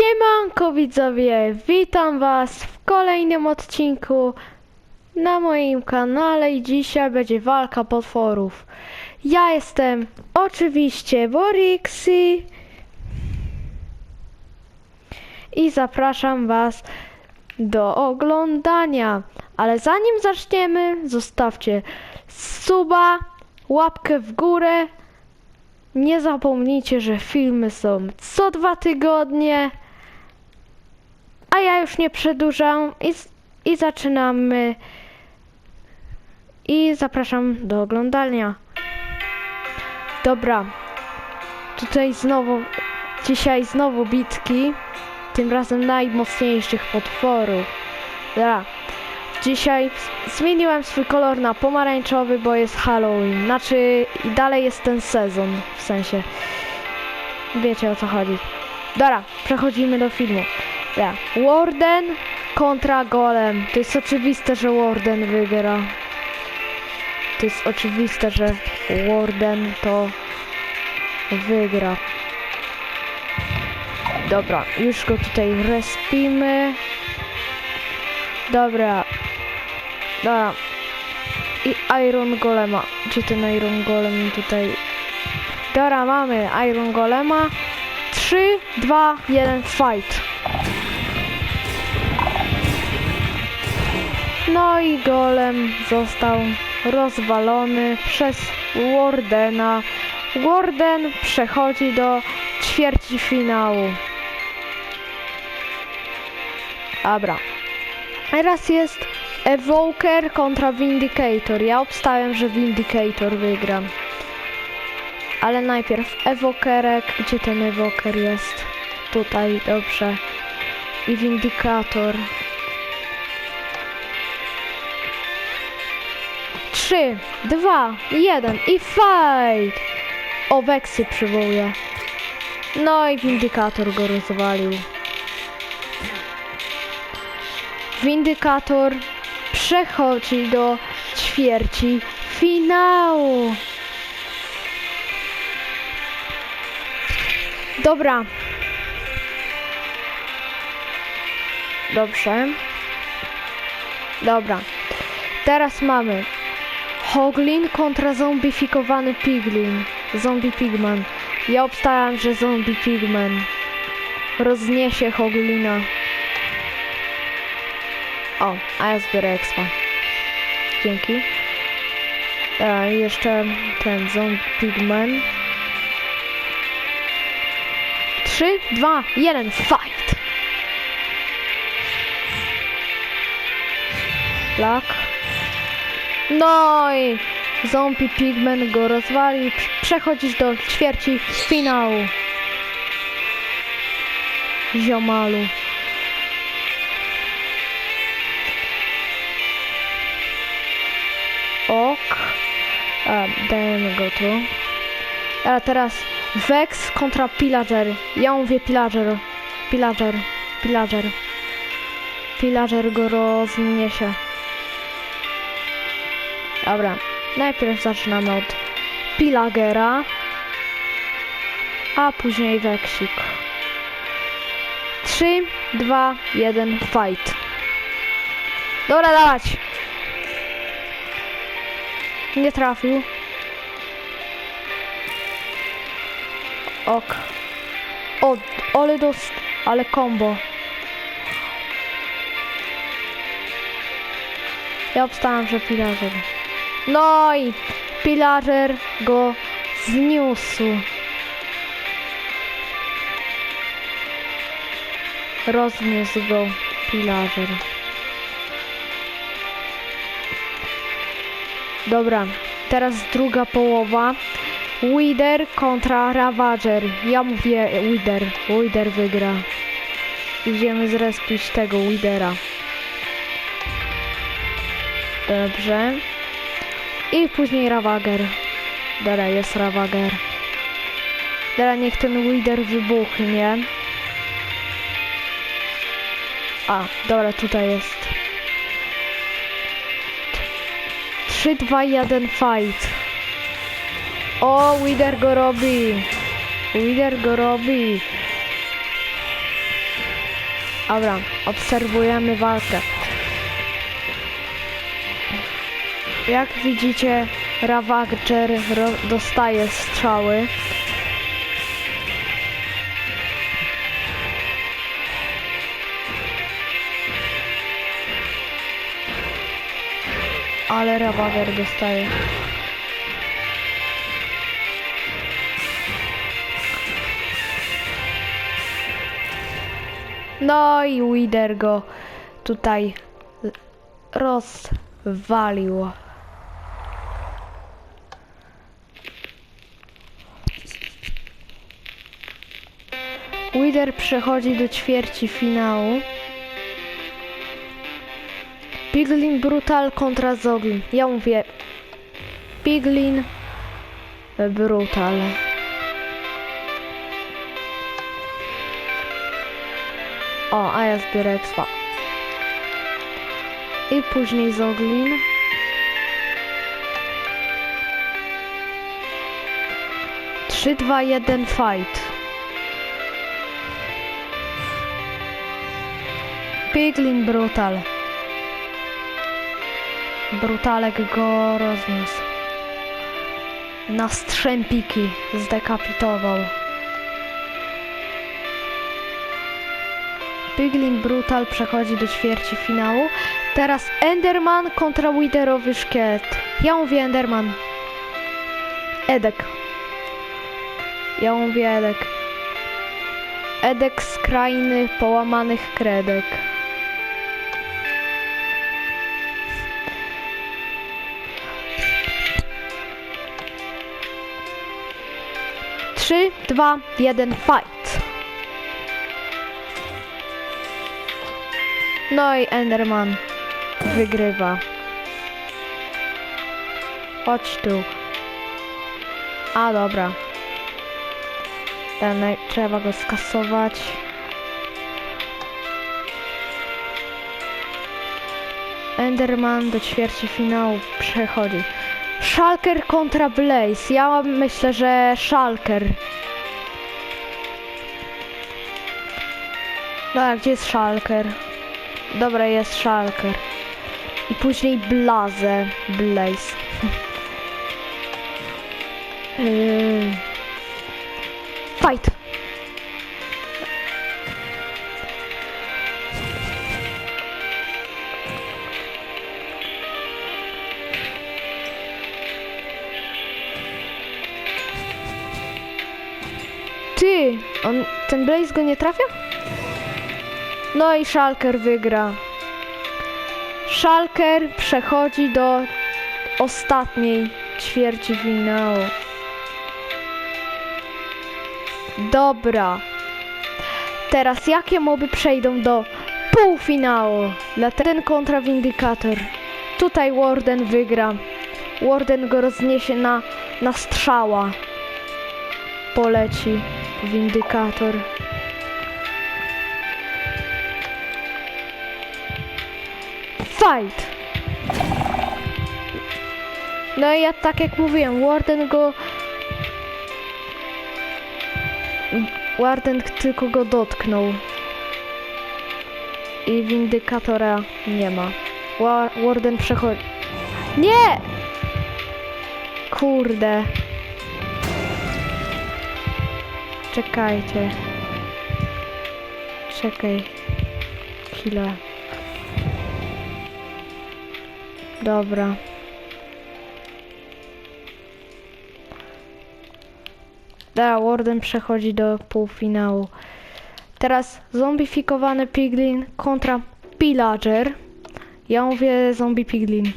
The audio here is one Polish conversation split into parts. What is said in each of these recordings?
Siemanko widzowie, witam was w kolejnym odcinku na moim kanale i dzisiaj będzie walka potworów. Ja jestem oczywiście Borixi i zapraszam was do oglądania. Ale zanim zaczniemy, zostawcie suba, łapkę w górę. Nie zapomnijcie, że filmy są co dwa tygodnie. A ja już nie przedłużam i, i zaczynamy. I zapraszam do oglądania. Dobra. Tutaj znowu, dzisiaj znowu bitki. Tym razem najmocniejszych potworów. Dobra. Dzisiaj zmieniłem swój kolor na pomarańczowy, bo jest Halloween. Znaczy, i dalej jest ten sezon, w sensie. Wiecie o co chodzi. Dobra, przechodzimy do filmu. Dobra. Warden kontra Golem. To jest oczywiste, że Warden wygra. To jest oczywiste, że Warden to wygra. Dobra, już go tutaj respimy. Dobra. Dobra. I Iron Golema. Gdzie ten Iron Golem tutaj? Dobra, mamy Iron Golema. 3, 2, 1, fight. No i Golem został rozwalony przez Wardena. Warden przechodzi do ćwierćfinału. Dobra. Teraz jest Evoker kontra Vindicator. Ja obstawiam, że Vindicator wygra. Ale najpierw Evokerek. Gdzie ten Evoker jest? Tutaj, dobrze. I Vindicator. Trzy, dwa, jeden i fight! O, przywołuje. No i Vindicator go rozwalił. Windykator przechodzi do ćwierci finału. Dobra. Dobrze. Dobra. Teraz mamy Hoglin kontra zombifikowany Piglin. Zombie Pigman. Ja obstawiam, że Zombie Pigman rozniesie Hoglina. O, a ja zbiorę expa. Dzięki. A jeszcze ten zombie pigman. 3, 2, 1, fight! Black. No i zombie pigman go rozwali. Przechodzisz do ćwierci finału. Ziomalu. Ok. A, dajemy go tu. A teraz Vex kontra Pillager. Ja mówię Pillager. Pillager. Pillager. Pillager go rozniesie. Dobra. Najpierw zaczynamy od Pillagera. A później Vexik. 3, 2, 1, fight. Dobra, dawać. Nie trafił. Ok. O, ale dost... Ale combo. Ja obstałem, że pillager. No i pillager go zniósł. Rozniósł go pillager. Dobra, teraz druga połowa. Wither kontra Ravager. Ja mówię Wither. Wither wygra. Idziemy zrespić tego Withera. Dobrze. I później Ravager. Dobra, jest Ravager. Dobra, niech ten Wither wybuchnie. A, dobra, tutaj jest. 3, 2, 1, fight. O, Wither go robi. Wither go robi. Dobra, obserwujemy walkę. Jak widzicie, Ravager dostaje strzały. Ale Ravager dostaje. No i Wider go tutaj rozwalił. Wider przechodzi do ćwierci finału. Piglin Brutal kontra Zoglin. Ja mówię Piglin Brutal. O, a ja zbiorę expa. I później Zoglin. Trzy, dwa, jeden, fight. Piglin Brutal. Brutalek go rozniósł. Na strzępiki zdekapitował. Piglin Brutal przechodzi do ćwierci finału. Teraz Enderman kontra Widerowy Szkielet. Ja mówię Enderman. Edek. Ja mówię Edek. Edek z krainy połamanych kredek. Trzy, dwa, jeden, fight. No i Enderman wygrywa. Chodź tu. A dobra. Ten, trzeba go skasować. Enderman do ćwierci finału przechodzi. Shulker kontra Blaze. Ja myślę, że Shulker. Dobra, gdzie jest Shulker? Dobra, jest Shulker. I później Blaze. Blaze. Yy. Fight! Ty! On, ten Blaze go nie trafia? No i Shulker wygra. Shulker przechodzi do ostatniej ćwierci finału. Dobra. Teraz jakie moby przejdą do półfinału? Dla ten kontra Vindicator. Tutaj Warden wygra. Warden go rozniesie na, na strzała. Poleci Vindicator. Fight! No i ja tak jak mówiłem, Warden go... Warden tylko go dotknął. I Windykatora nie ma. Wa Warden przechodzi... Nie! Kurde. Czekajcie. Czekaj. Chwilę. Dobra. Da, Warden przechodzi do półfinału. Teraz zombifikowany Piglin kontra Pillager. Ja mówię zombie Piglin.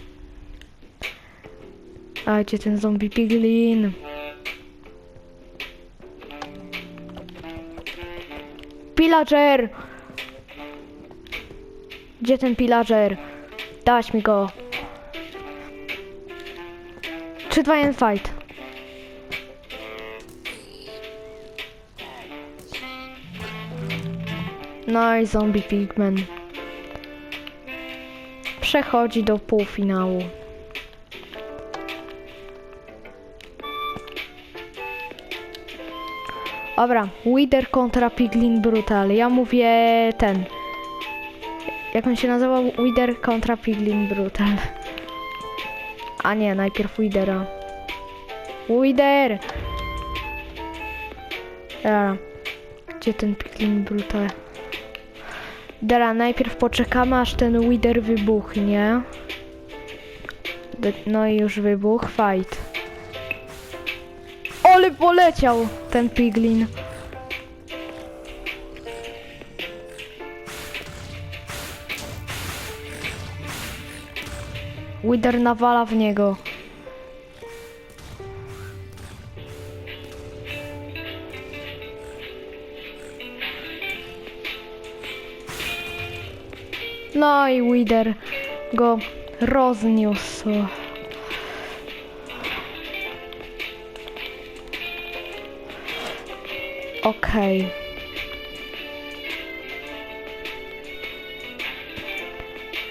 A gdzie ten zombie Piglin? Pillager! Gdzie ten Pillager? Dałaś mi go. 3, 2, 1, fight. No i zombie pigman. Przechodzi do półfinału. Dobra, Wither kontra Piglin Brutal. Ja mówię ten. Jak on się nazywał? Wither kontra Piglin Brutal. A nie, najpierw Withera. Wither! Dobra. Gdzie ten Piglin Brutal? Dobra, najpierw poczekamy aż ten Wither wybuchnie. No i już wybuch, fight. Ole poleciał ten Piglin. Wither nawala w niego. No i Wither go rozniósł. Okej.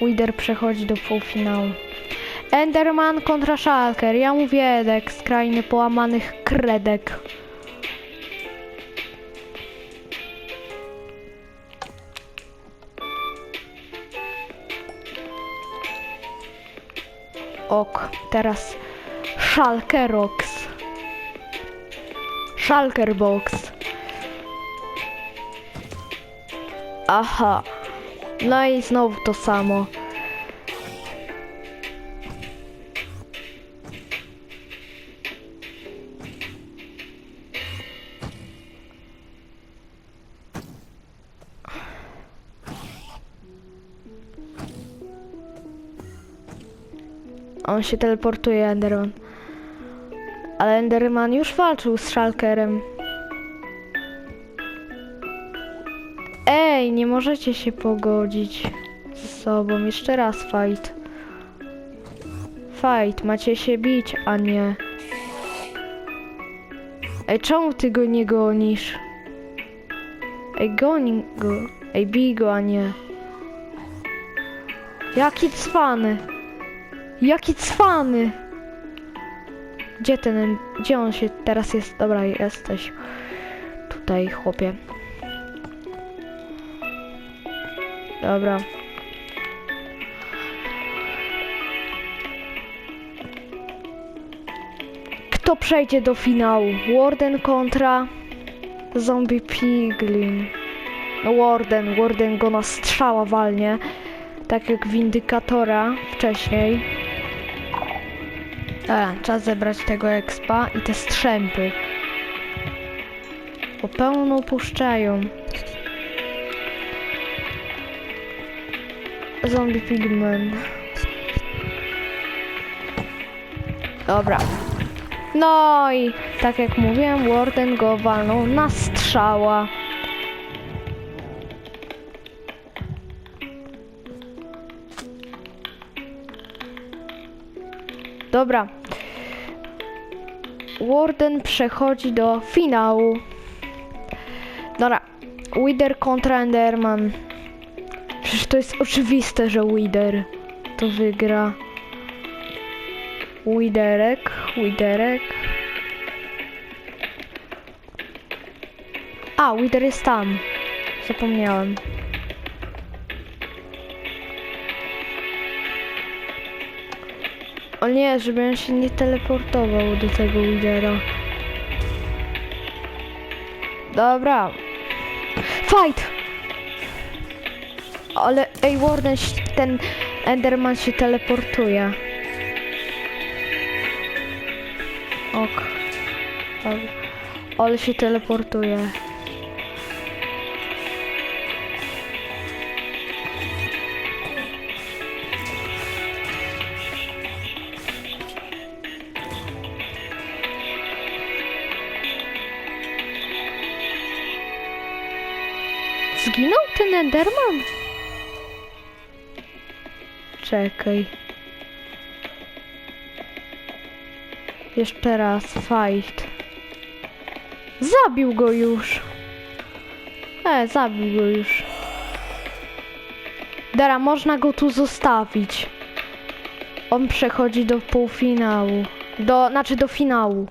Wither przechodzi do półfinału. Enderman kontra Shulker. Ja mówię Edek, skrajny połamanych kredek. Ok, teraz Shulkerox. Shulkerbox. Aha. No i znowu to samo. On się teleportuje, Enderman. Ale Enderman już walczył z Shulkerem. Ej, nie możecie się pogodzić ze sobą. Jeszcze raz fight. Fight, macie się bić, a nie. Ej, czemu ty go nie gonisz? Ej, goni go. Ej, bij go, a nie. Jaki cwany. Jaki cwany. Gdzie ten, gdzie on się teraz jest? Dobra, jesteś. Tutaj, chłopie. Dobra. Kto przejdzie do finału? Warden kontra Zombie Piglin. No Warden, Warden go na strzała walnie. Tak jak Windykatora wcześniej. A, czas zebrać tego expa i te strzępy. Bo pełno puszczają. Zombie Pigman. Dobra. No i tak jak mówiłem, Warden go walnął na strzała. Dobra. Warden przechodzi do finału. Dobra. Wither kontra Enderman. Przecież to jest oczywiste, że Wither to wygra. Widerek, Widerek. A, Wither jest tam. Zapomniałem. O nie, żeby on się nie teleportował do tego Widera. Dobra. Fight! Ej, Warden, ten Enderman się teleportuje. Ok. Ale się teleportuje. Zginął ten Enderman? Czekaj. Jeszcze raz, fight. Zabił go już. E, zabił go już. Dara, można go tu zostawić. On przechodzi do półfinału. Do, znaczy do finału.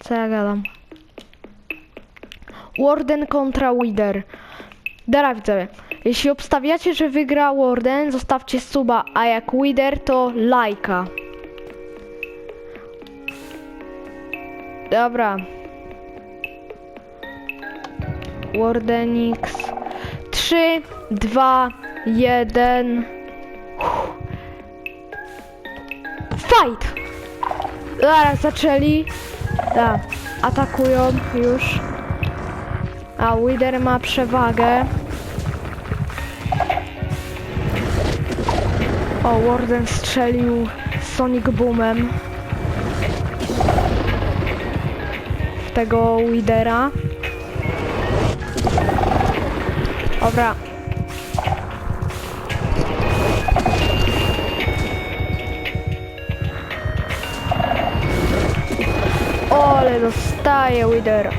Co ja gadam? Warden kontra Wither. Dobra widzowie, Jeśli obstawiacie, że wygra Warden, zostawcie suba, a jak Wither, to lajka. Dobra. Wardenix. 3, 2, 1. Fight! Zaraz zaczęli. Tak, atakują już. A Wither ma przewagę. O, Warden strzelił Sonic Boomem. W tego Widera. Dobra. Ole, dostaje Wither.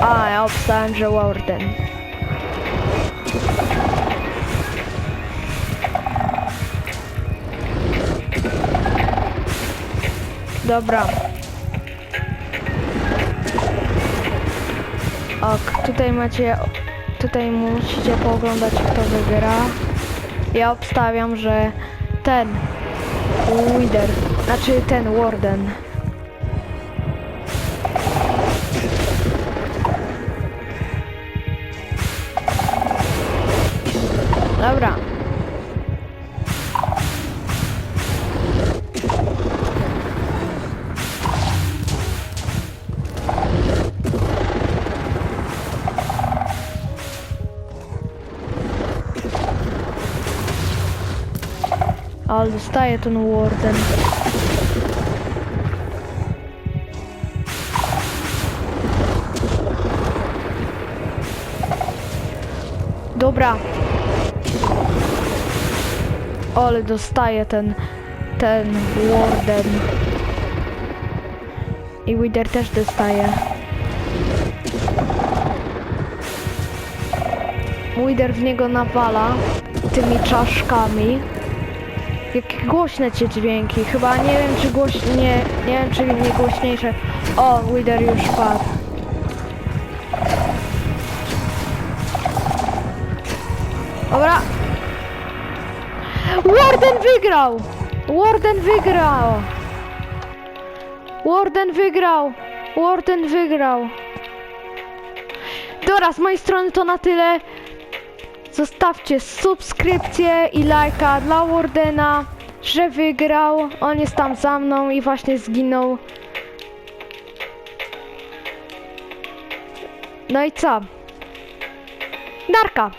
A, ja obstałem, że Warden. Dobra. Ok, tutaj macie, tutaj musicie pooglądać kto wygra. Ja obstawiam, że ten Wither, znaczy ten Warden. Dobra. Ale dostaje ten Warden. Dobra. Ale dostaje ten ten Warden. I Wither też dostaje. Wither w niego nawala tymi czaszkami. Głośne cię dźwięki. Chyba nie wiem czy głośnie. Nie, wiem czy nie głośniejsze. O, Wither już padł. Dobra. Warden wygrał! Warden wygrał! Warden wygrał! Warden wygrał! Dobra, z mojej strony to na tyle. Zostawcie subskrypcję i lajka dla Wardena, że wygrał. On jest tam za mną i właśnie zginął. No i co? Darka!